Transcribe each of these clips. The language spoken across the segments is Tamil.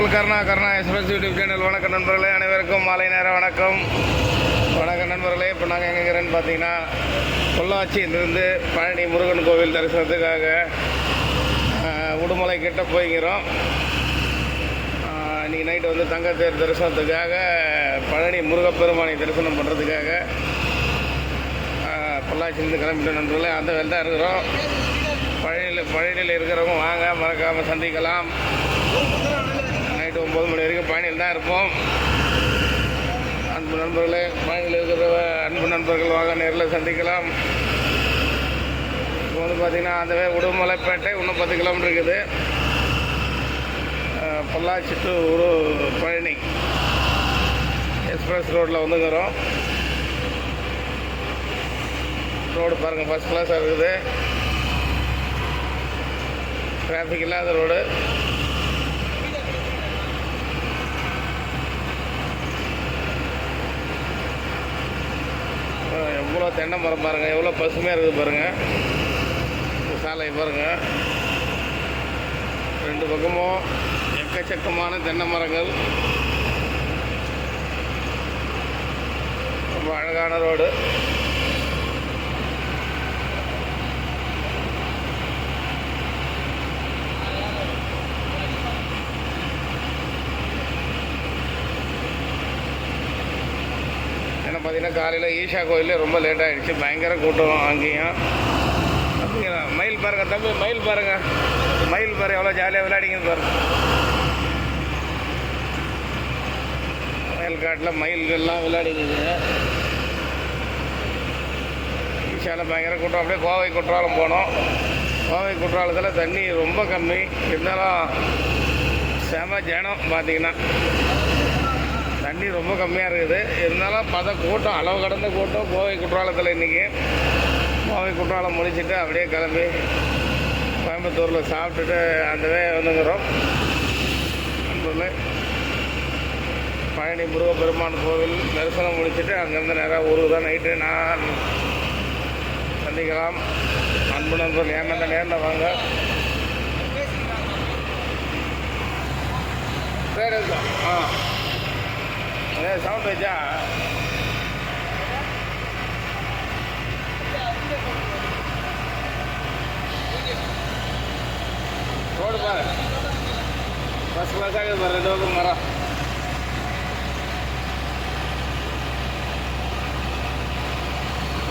உங்கள் Karuna Karuna express YouTube channel வணக்கம் நண்பர்களே அனைவருக்கும் மாலை நேர வணக்கம். வணக்கம் நண்பர்களே இப்போ நாங்கள் எங்கே இருக்கிறேன்னு பார்த்தீங்கன்னா பொள்ளாச்சியிலிருந்து பழனி முருகன் கோவில் தரிசனத்துக்காக உடுமலை கிட்ட போய்க்கிறோம். இன்றைக்கி நைட்டு வந்து தங்கத்தேர் தரிசனத்துக்காக பழனி முருகப்பெருமானை தரிசனம் பண்ணுறதுக்காக பொள்ளாச்சியிலேருந்து கிளம்பிட்ட நண்பர்களே. அந்த வேலை தான் இருக்கிறோம். பழனியில் பழனியில் இருக்கிறவங்க வாங்க மறக்காமல் சந்திக்கலாம். ஒம்பது மணி வரைக்கும் பயணியில் தான் இருப்போம். அன்பு நண்பர்களே பயணியில் இருக்கிற அன்பு நண்பர்கள் வாங்க நேரில் சந்திக்கலாம். இப்போ வந்து பார்த்திங்கன்னா அந்த உடுமலைப்பேட்டை இன்னும் பத்து கிலோமீட்டர் இருக்குது. பொள்ளாச்சி டு ஒரு பழனி எக்ஸ்பிரஸ் ரோட்டில் வந்துங்கிறோம் ரோடு பாருங்கள் ஃபஸ்ட் கிளாஸாக இருக்குது. டிராஃபிக் இல்லாத ரோடு. எவ்வளோ தென்னை மரம் பாருங்கள் எவ்வளோ பசுமையாக இருக்குது பாருங்கள் சாலை பாருங்கள் ரெண்டு பக்கமும் எக்கச்சக்கமான தென்னை மரங்கள். ரொம்ப அழகான ரோடு. நேரம் பார்த்தீங்கன்னா காலையில் ஈஷா கோயிலே ரொம்ப லேட் ஆகிடுச்சு பயங்கர கூட்டம் அங்கேயும். அப்படிங்களா மயில் பாருங்க தம்பி மயில் பாருங்க. மயில் பாரு எவ்வளோ ஜாலியாக விளையாடிங்க பாருங்க மயில் காட்டில் மயில்கள்லாம் விளையாடிக்குதுங்க ஈஷாவில் பயங்கர கூட்டம். அப்படியே கோவை குற்றாலம் போனோம். கோவை குற்றாலத்தில் தண்ணி ரொம்ப கம்மி. இருந்தாலும் செம ஜனம் பார்த்தீங்கன்னா. தண்ணி ரொம்ப கம்மியாக இருக்குது. இருந்தாலும் பத கூட்டம் அளவு கடந்த கூட்டம் கோவை குற்றாலத்தில் இன்றைக்கி கோவை குற்றாலம் முடிச்சுட்டு அப்படியே கிளம்பி கோயம்புத்தூரில் சாப்பிட்டுட்டு அந்தவே வந்துங்கிறோம். நண்பர்களே பழனி முருகப்பெருமான் கோவில் தரிசனம் முடிச்சுட்டு அங்கேருந்து நேராக ஊருக்கு தான் நைட்டு நான் சந்திக்கலாம். அன்பு நண்பர்கள் ஏன்னா நேரில் வாங்க. சரி ஆ. சவுண்ட் வச்சா? ரோடு பாரு ஃபஸ்ட் கிளாஸாக பாரு ரெண்டு பக்கம் மரம்.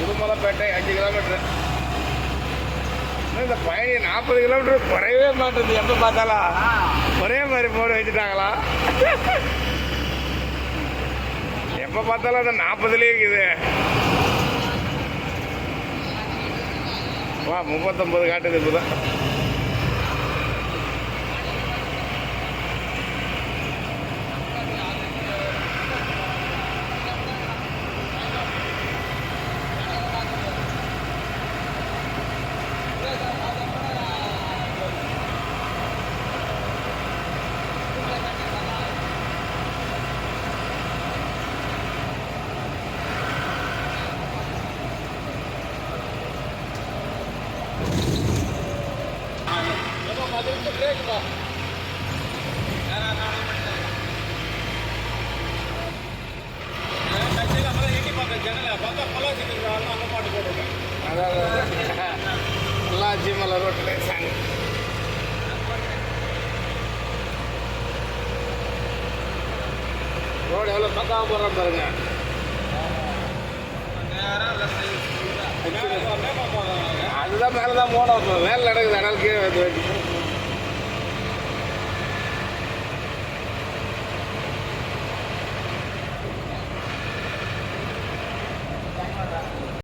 உடுமலைப்பேட்டை அஞ்சு கிலோமீட்டர் இந்த பயணி நாற்பது கிலோமீட்டர் குறையவே மாட்டேது எப்போ பார்த்தாலும் ஒரே மாதிரி போர்டு வச்சுட்டாங்களா? எப்போ பார்த்தாலும் அந்த நாற்பதுலேயே இருக்குது. வா முப்பத்தொம்பது காட்டுது இப்போ தான் அதாவது பொள்ளாச்சி மலை ரோட்டில் சாங்க ரோடு எவ்வளோ பக்காவாக போடுறோம் பாருங்க அதுதான் மேலே தான் போனோம். இப்போ நடக்குது அதனால கீழே வந்து.